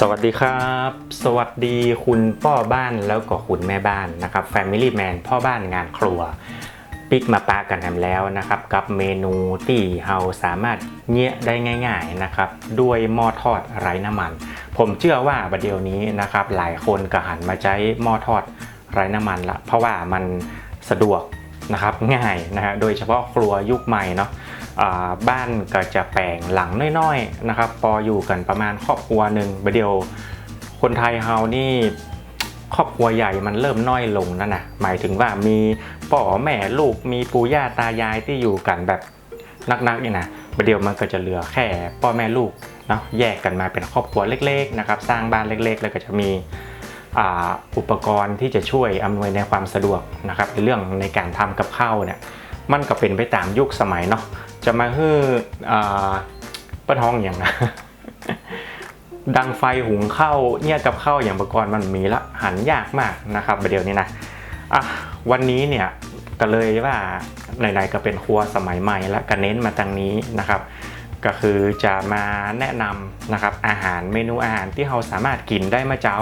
สวัสดีครับ สวัสดีคุณพ่อบ้านแล้วก็คุณแม่บ้านนะครับ Family Man พ่อบ้านงานครัวปิกมาปากันทำแล้วนะครับ กับเมนูที่เราสามารถเนี้ยได้ง่าย ๆนะครับ ด้วยหม้อทอดไร้น้ำมัน ผมเชื่อว่าประเดี๋ยวนี้นะครับ หลายคนก็หันมาใช้หม้อทอดไร้น้ำมันละเพราะว่ามันสะดวกนะครับง่ายนะฮะโดยเฉพาะครัวยุคใหม่เนาะ บ้านก็จะแปลงหลังน้อยๆนะครับพออยู่กันประมาณครอบครัวหนึ่งประเดี๋ยวคนไทยเฮานี่ครอบครัวใหญ่มันเริ่มน้อยลงนั่นนะหมายถึงว่ามีพ่อแม่ลูกมีปู่ย่าตายายที่อยู่กันแบบนักๆนี่นะประเดี๋ยวมันก็จะเหลือแค่พ่อแม่ลูกเนาะแยกกันมาเป็นครอบครัวเล็กๆนะครับสร้างบ้านเล็กๆ แล้วก็จะมีอ,อุปกรณ์ที่จะช่วยอำนวยในความสะดวกนะครับในเรื่องในการทำกับข้าวเนี่ยมันก็เป็นไปตามยุคสมัยเนาะ จะมาฮืออ่าป้าท้องอย่างนะดังไฟหุงข้าวเนี่ยกับข้าวอย่างประกรณ์มันมีละหันยากมากนะครับประเดี๋ยวนี้นะอะวันนี้เนี่ยก็เลยว่าไหนๆก็เป็นครัวสมัยใหม่และก็เน้นมาทางนี้นะครับ ก็คือจะมาแนะนำนะครับอาหารเมนูอาหารที่เราสามารถกินได้มาเจ้า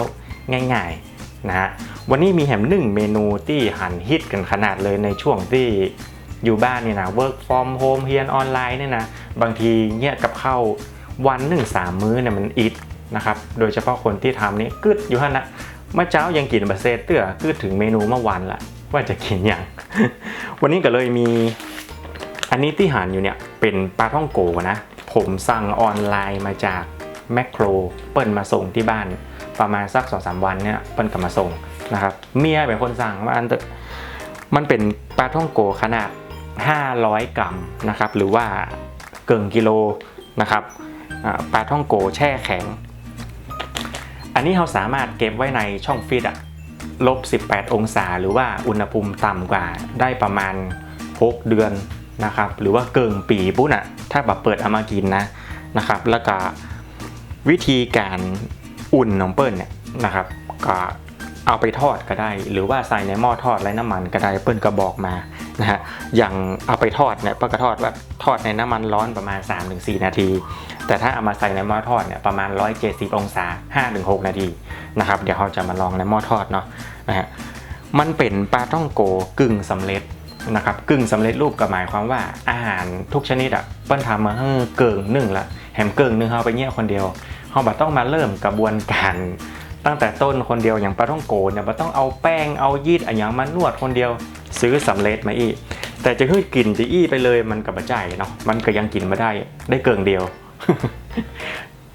ง่ายๆนะฮะวันนี้มีแหมหนึ่งเมนูที่หันฮิตกันขนาดเลยในช่วงที่ อยู่บ้านเนี่ยนะ work from home เรียนออนไลน์เนี่ยนะบางทีเนี่ยกับเข้าวันหนึ่งสามมื้อเนี่ยมันอิดนะครับโดยเฉพาะคนที่ทำนี่กึดอยู่ฮะนะเมื่อเช้ายังกินบะเซตเตื้อกึดถึงเมนูเมื่อวันละว่าจะกินอย่าง วันนี้ก็เลยมีอันนี้ที่หานอยู่เนี่ยเป็นปลาท่องโกนะ ผมสั่งออนไลน์มาจากแมคโครเปิ้ลมาส่งที่บ้านประมาณสักสองสามวันเนี่ยเปิ้ลกลับมาส่งนะครับเมียเป็นคนสั่งว่าอันมันเป็นปลาท่องโกขนาด 500 กรัมนะครับหรือว่าเกิงกิโลนะครับปลาท่องโกแช่แข็ง อันนี้เราสามารถเก็บไว้ในช่องฟรีดลบ 18 องศา หรือว่าอุณหภูมิต่ำกว่าได้ประมาณ 6 เดือนนะครับหรือว่าเกิงปีปุ๊น่ะถ้าแบบเปิดเอามากินนะนะครับแล้วก็วิธีการอุ่นน้องเปิ้ลเนี่ยนะครับก็ เอาไปทอดก็ได้ หรือว่าใส่ในหม้อทอดไร้น้ำมันก็ได้เปิ้ลก็บอกมานะฮะอย่างเอาไปทอดเนี่ยเปิ้ลก็ทอดว่าทอดในน้ำมันร้อนประมาณ 3-4 นาที แต่ถ้าเอามาใส่ในหม้อทอดเนี่ยประมาณ 170 องศา 5-6 นาทีนะครับเดี๋ยวเราจะมาลองในหม้อทอดเนาะนะฮะมันเป็นปลาท่องโกกึ่งสำเร็จนะครับกึ่งสำเร็จรูปก็หมายความว่าอาหารทุกชนิดอะเปิ้ลทำมาให้เกิงหนึ่งละแหมเกิงหนึ่งเอาไปเงี้ยคนเดียวเราบัต้องมาเริ่มกระบวนการ ตั้งแต่ต้นคนเดียวอย่างปลาท่องโกเนี่ยมันต้องเอาแป้งเอายีดอะไรอย่างมานวดคนเดียวซื้อสำเร็จมาอีก แต่จะให้กินจะอี้ไปเลยมันกับใจเนาะมันก็ยังกินมาได้ได้เกิงเดียว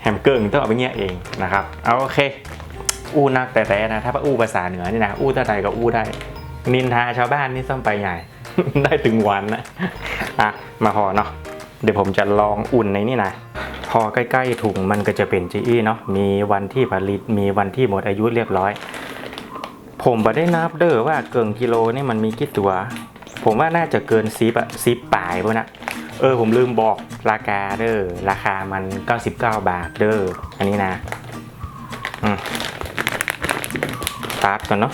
แฮมเกิงต้องเอาไปเงี้ยเองนะครับเอาโอเค อู้นักแต่แต่นะ ถ้าอู้ภาษาเหนือนี่นะอู้เท่าใดก็อู้ได้ นินทาชาวบ้านนี่ต้องไปใหญ่ได้ถึงวันนะอะมาพอเนาะเดี๋ยวผมจะลองอุ่นในนี่นะ พอใกล้ๆถุงมันก็จะเป็นจีอี้เนาะมีวันที่ผลิตมีวันที่หมดอายุเรียบร้อย ผมบ่ได้นับเด้อว่าเกินกิโลนี่มันมีกี่ตัว ผมว่าน่าจะเกินซิปอะซิปปลายพวกนะเออผมลืมบอกราคาเด้อราคามัน 99 บาทเด้ออันนี้นะอืมสตาร์ทก่อนเนาะ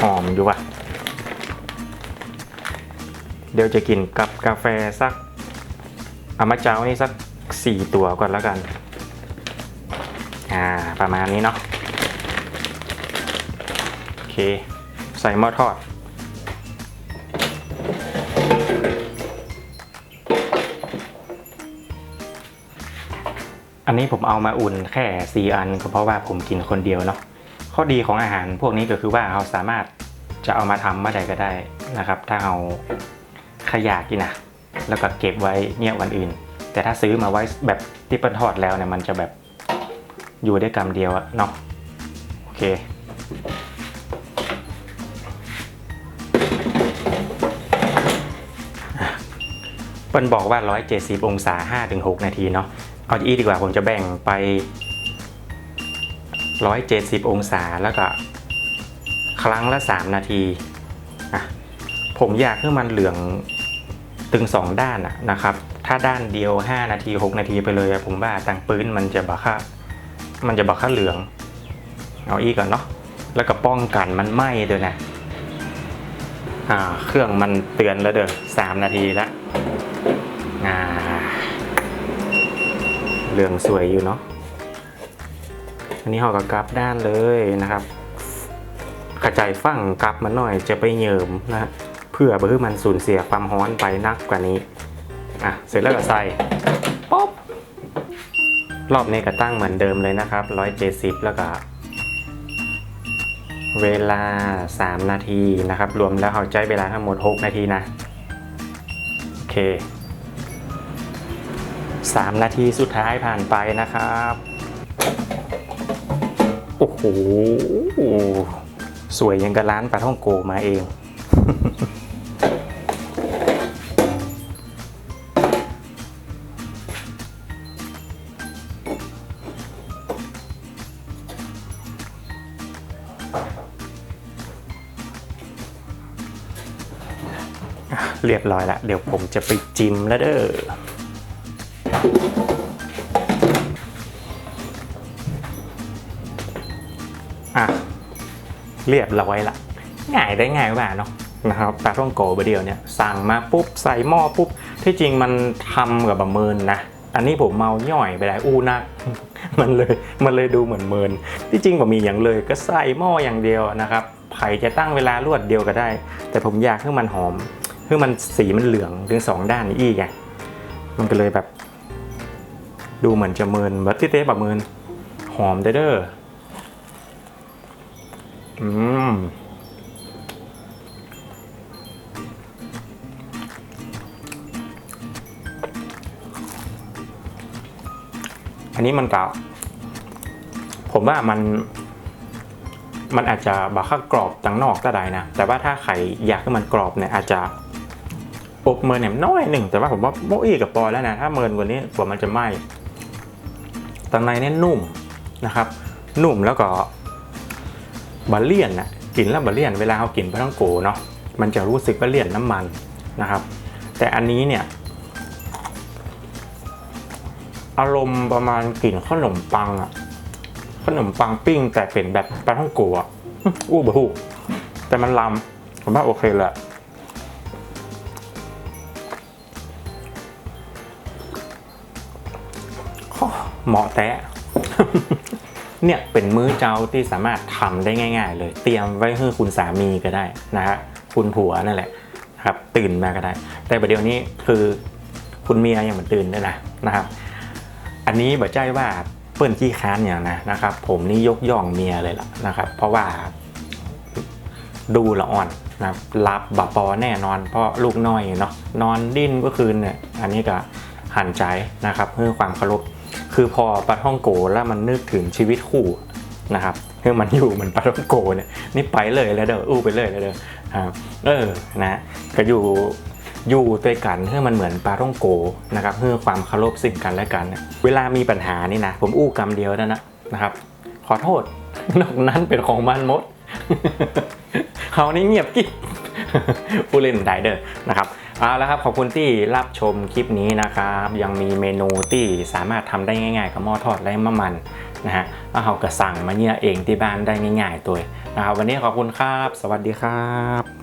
หอมอยู่ว่ะ เดี๋ยวจะกินกับกาแฟสักอามาเจ้านี่สักสี่ตัวก่อนแล้วกัน อ่า ประมาณนี้เนาะ โอเค ใส่หม้อทอด อันนี้ผมเอามาอุ่นแค่ 4 อันก็เพราะว่าผมกินคนเดียวเนาะ ข้อดีของอาหารพวกนี้ก็คือว่าเราสามารถจะเอามาทำเมื่อใดก็ได้นะครับ ถ้าเราขยากกินนะแล้วก็เก็บไว้เนี่ยวันอื่น แต่ถ้าซื้อมาไว้แบบที่เป็นทอดแล้วเนี่ยมันจะแบบอยู่ได้กำเดียวอะเนาะโอเคเปิ้ลบอกว่า 170 องศา 5-6 นาทีเนาะเอาอีดีกว่าผมจะแบ่งไป 170 องศาแล้วก็ ครั้งละ 3 นาทีผมอยากให้มันเหลืองตึง 2 ด้านนะครับ ถ้าด้านเดียว 5 นาที 6 นาทีไปเลยผมว่าตังปื้นมันจะบักค่ามันจะบักค่าเหลือง เอาอีกก่อนเนาะแล้วก็ป้องกันมันไหม้ด้วยนะอ่าเครื่องมันเตือนแล้วเด้อสามนาทีแล้วอ่าเรื่องสวยอยู่เนาะ อันนี้เราก็กลับด้านเลยนะครับ กระจายฟั่งกลับมาหน่อยจะไปเหยิมนะเพื่อเพื่อมันสูญเสียความร้อนไปนักกว่านี้อะเสร็จแล้วก็ใส่ป๊อบรอบนี้ก็ตั้งเหมือนเดิมเลยนะครับ 170 แล้วก็เวลา 3 นาทีนะครับ รวมแล้วเราใช้เวลาทั้งหมด 6 นาทีนะ โอเค 3 นาทีสุดท้ายผ่านไปนะครับ โอ้โหสวยยังกับร้านปลาท่องโกมาเอง เรียบร้อยแล้วเดี๋ยวผมจะไปจิ้มแล้วเด้อ อะ เรียบร้อยละง่ายได้ง่ายกว่าเนาะนะครับปลาท่องโกบเดียวเนี่ยสั่งมาปุ๊บใส่หม้อปุ๊บ ที่จริงมันทำกับบะเมินนะ อันนี้ผมเมาย่อยไปได้อู้นัก มันเลยมันเลยดูเหมือนเมิน ที่จริงผมมีอย่างเลยก็ใส่หม้ออย่างเดียวนะครับไผ่จะตั้งเวลารวดเดียวก็ได้ แต่ผมอยากให้มันหอมให้มันสีมันเหลืองถึงสองด้านอีกไงมันก็เลยแบบ ดูเหมือนจะเมินแบัตติเต้แบบเมินหอมเด้อ อืมอันนี้มันก็ผมว่ามัน มันอาจจะบาค่ากรอบตั้งนอกก็ได้นะ แต่ว่าถ้าใครอยากให้มันกรอบเนี่ยอาจจะอบเมินเนี่ยน้อยหนึ่ง แต่ว่าผมว่าโมอี้กับปอยแล้วนะ ถ้าเมินกว่านี้กว่ามันจะไหม้ตังในเนี่ยนุ่มนะครับ นุ่มแล้วก็ บะเลี่ยนนะกินแล้วบะเลี่ยนเวลาเรากินปลาท่องโกเนาะมันจะรู้สึกว่าเลี่ยนน้ำมันนะครับ แต่อันนี้เนี่ย อารมณ์ประมาณกลิ่นขนมปังอะขนมปังปิ้ง แต่เป็นแบบปลาท่องโกะอู้บะฮูแต่มันลำผมว่าโอเคแหละเหมาะแตะ เนี่ยเป็นมื้อเจ้าที่สามารถทำได้ง่าย ๆ เลย เตรียมไว้ให้คุณสามีก็ได้นะฮะคุณผัวนั่นแหละครับตื่นมาก็ได้ แต่ประเดี๋ยวนี้คือคุณเมียยังเหมือนตื่นด้วยนะนะครับ อันนี้บอกใจว่าเปิ้นขี้ค้านอย่างนะนะครับ ผมนี่ยกย่องเมียเลยล่ะนะครับ เพราะว่าดูละอ่อนนะครับรับบัปอแน่นอน เพราะลูกน้อยเนาะนอนดิ้นก็คืนเนี่ยอันนี้ก็หันใจนะครับเพื่อความเคารพ คือพอปลาท่องโกแล้วมันนึกถึงชีวิตคู่นะครับคือมันอยู่เหมือนปลาท่องโกเนี่ยนี่ไปเลยแล้วเด้ออู้ไปเลยแล้วเด้ออ่าเออนะก็อยู่อยู่ด้วยกันเพื่อมันเหมือนปลาท่องโกนะครับเพื่อความเคารพสิ่งกันและกัน เวลามีปัญหานี่นะผมอู้กรรมเดียวนั่นนะนะครับ ขอโทษนอกนั้นเป็นของมันมดเขานี่เงียบกิ๊บผู้เล่นไดเดอร์นะครับ เอาละครับขอบคุณที่รับชมคลิปนี้นะครับ ยังมีเมนูที่สามารถทำได้ง่าย ๆ กับหม้อทอดไร้มะมันนะฮะแล้วเราก็สั่งมาเนี่ยเองที่บ้านได้ง่ายๆตัวนะครับวันนี้ขอบคุณครับ สวัสดีครับ